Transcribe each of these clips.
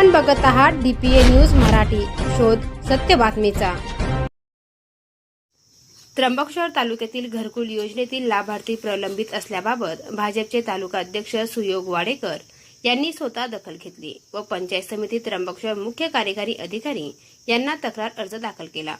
आपण बघत आहात डीपीए न्यूज मराठी. शोध सत्य बातमीचा. त्र्यंबकेश्वर तालुक्यातील घरकुल योजनेतील लाभार्थी प्रलंबित असल्याबाबत भाजपचे तालुका अध्यक्ष सुयोग वाडेकर यांनी स्वतः दखल घेतली व पंचायत समिती त्र्यंबकेश्वर मुख्य कार्यकारी अधिकारी यांना तक्रार अर्ज दाखल केला.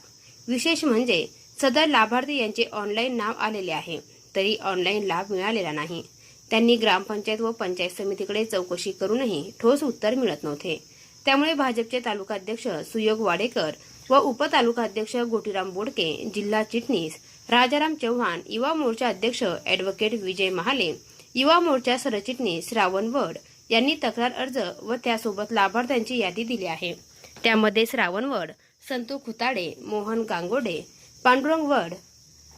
विशेष म्हणजे सदर लाभार्थी यांचे ऑनलाईन नाव आलेले आहे तरी ऑनलाईन लाभ मिळालेला नाही. त्यांनी ग्रामपंचायत व पंचायत समितीकडे चौकशी करूनही ठोस उत्तर मिळत नव्हते. त्यामुळे भाजपचे तालुकाध्यक्ष सुयोग वाडेकर व उपतालुकाध्यक्ष गोटीराम बोडके जिल्हा चिटणीस राजाराम चव्हाण युवा मोर्चा अध्यक्ष ॲडव्होकेट विजय महाले युवा मोर्चा सरचिटणीस श्रावण वड यांनी तक्रार अर्ज व त्यासोबत लाभार्थ्यांची यादी दिली आहे. त्यामध्ये श्रावण वड संतू खुताडे मोहन गांगोडे पांडुरंग वड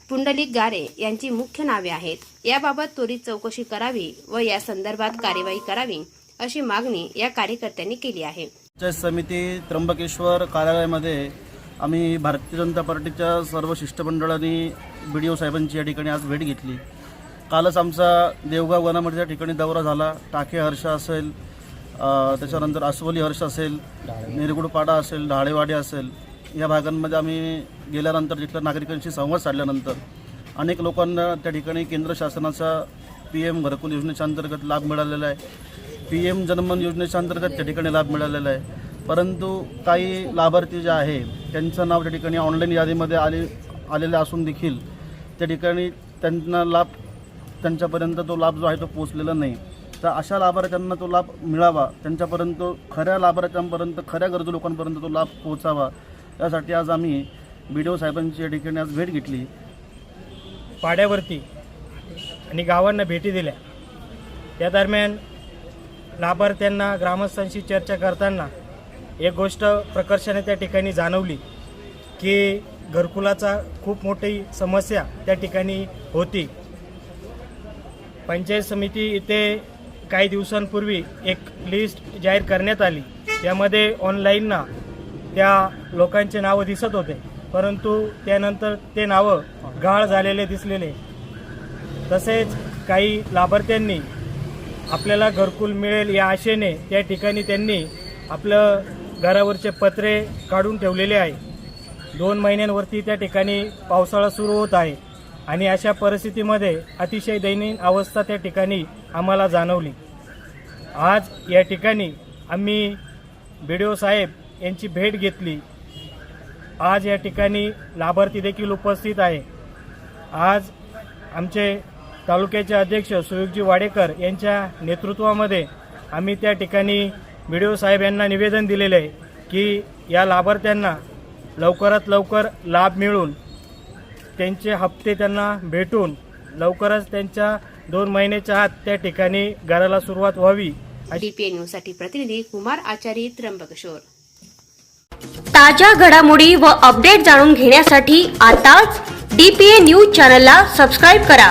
पुंडलिक गारे यांची मुख्य नावे आहेत. याबाबत त्वरित चौकशी करावी व या संदर्भात कार्यवाही करावी. अशी मागणी या कार्यकर्त्यांनी केली आहे. पंचायत समिती त्र्यंबकेश्वर कार्यालयामध्ये आम्ही भारतीय जनता पार्टीच्या सर्व शिष्टमंडळांनी बी डी ओ साहेबांची या ठिकाणी आज भेट घेतली. कालच आमचा देवगाव वनामतीच्या ठिकाणी दौरा झाला. टाके हर्ष असेल त्याच्यानंतर अस्वली हर्ष असेल निरगुडपाडा असेल ढाळेवाडी असेल या भागांमध्ये आम्ही गेल्यानंतर तिथल्या नागरिकांशी संवाद साधल्यानंतर अनेक लोकांना त्या ठिकाणी केंद्र शासनाचा पी एम घरकुल योजनेच्या अंतर्गत लाभ मिळालेला आहे. पी एम जनमन योजनेच्या अंतर्गत त्या ठिकाणी लाभ मिळालेला आहे. परंतु काही लाभार्थी जे आहे त्यांचं नाव त्या ठिकाणी ऑनलाईन यादीमध्ये आले आलेलं असून देखील त्या ठिकाणी त्यांना लाभ त्यांच्यापर्यंत तो लाभ जो आहे तो पोचलेला नाही. तर अशा लाभार्थ्यांना तो लाभ मिळावा त्यांच्यापर्यंत खऱ्या लाभार्थ्यांपर्यंत खऱ्या गरजू लोकांपर्यंत तो लाभ पोचावा यासाठी आज आम्ही बी डी ओ साहेबांची या ठिकाणी आज भेट घेतली. पाड्यावरती आणि गावांना भेटी दिल्या. त्या दरम्यान लाभार्थ्यांना ग्रामस्थांशी चर्चा करताना एक गोष्ट प्रकर्षाने त्या ठिकाणी जाणवली की घरकुलाचा खूप मोठी समस्या त्या ठिकाणी होती. पंचायत समिती इथे काही दिवसांपूर्वी एक लिस्ट जाहीर करण्यात आली. त्यामध्ये ऑनलाईनना त्या लोकांचे नावं दिसत होते परंतु त्यानंतर ते नावं गाळ झालेले दिसलेले. तसेच काही लाभार्थ्यांनी आपल्याला घरकुल मिळेल या आशेने त्या ठिकाणी त्यांनी आपलं घरावरचे पत्रे काढून ठेवलेले आहे. दोन महिन्यांवरती त्या ठिकाणी पावसाळा सुरू होत आहे आणि अशा परिस्थितीमध्ये अतिशय दयनीय अवस्था त्या ठिकाणी आम्हाला जाणवली. आज या ठिकाणी आम्ही बी डी ओ साहेब यांची भेट घेतली. आज या ठिकाणी लाभार्थी देखील उपस्थित आहे. आज आमचे तालुक्याचे अध्यक्ष सुयोगजी वाडेकर यांच्या नेतृत्वामध्ये आम्ही त्या ठिकाणी बी डी ओ साहेब यांना निवेदन दिलेलं आहे की या लाभार्थ्यांना लवकरात लवकर लाभ मिळून त्यांचे हप्ते त्यांना भेटून लवकरच त्यांच्या दोन महिन्याच्या आत त्या ठिकाणी घराला सुरुवात व्हावी डीपीए न्यूजसाठी प्रतिनिधी कुमार आचारी त्र्यंबकेश्वर. ताज्या घडामोडी व अपडेट जाणून घेण्यासाठी आताच डीपीए न्यूज चॅनलला सबस्क्राईब करा.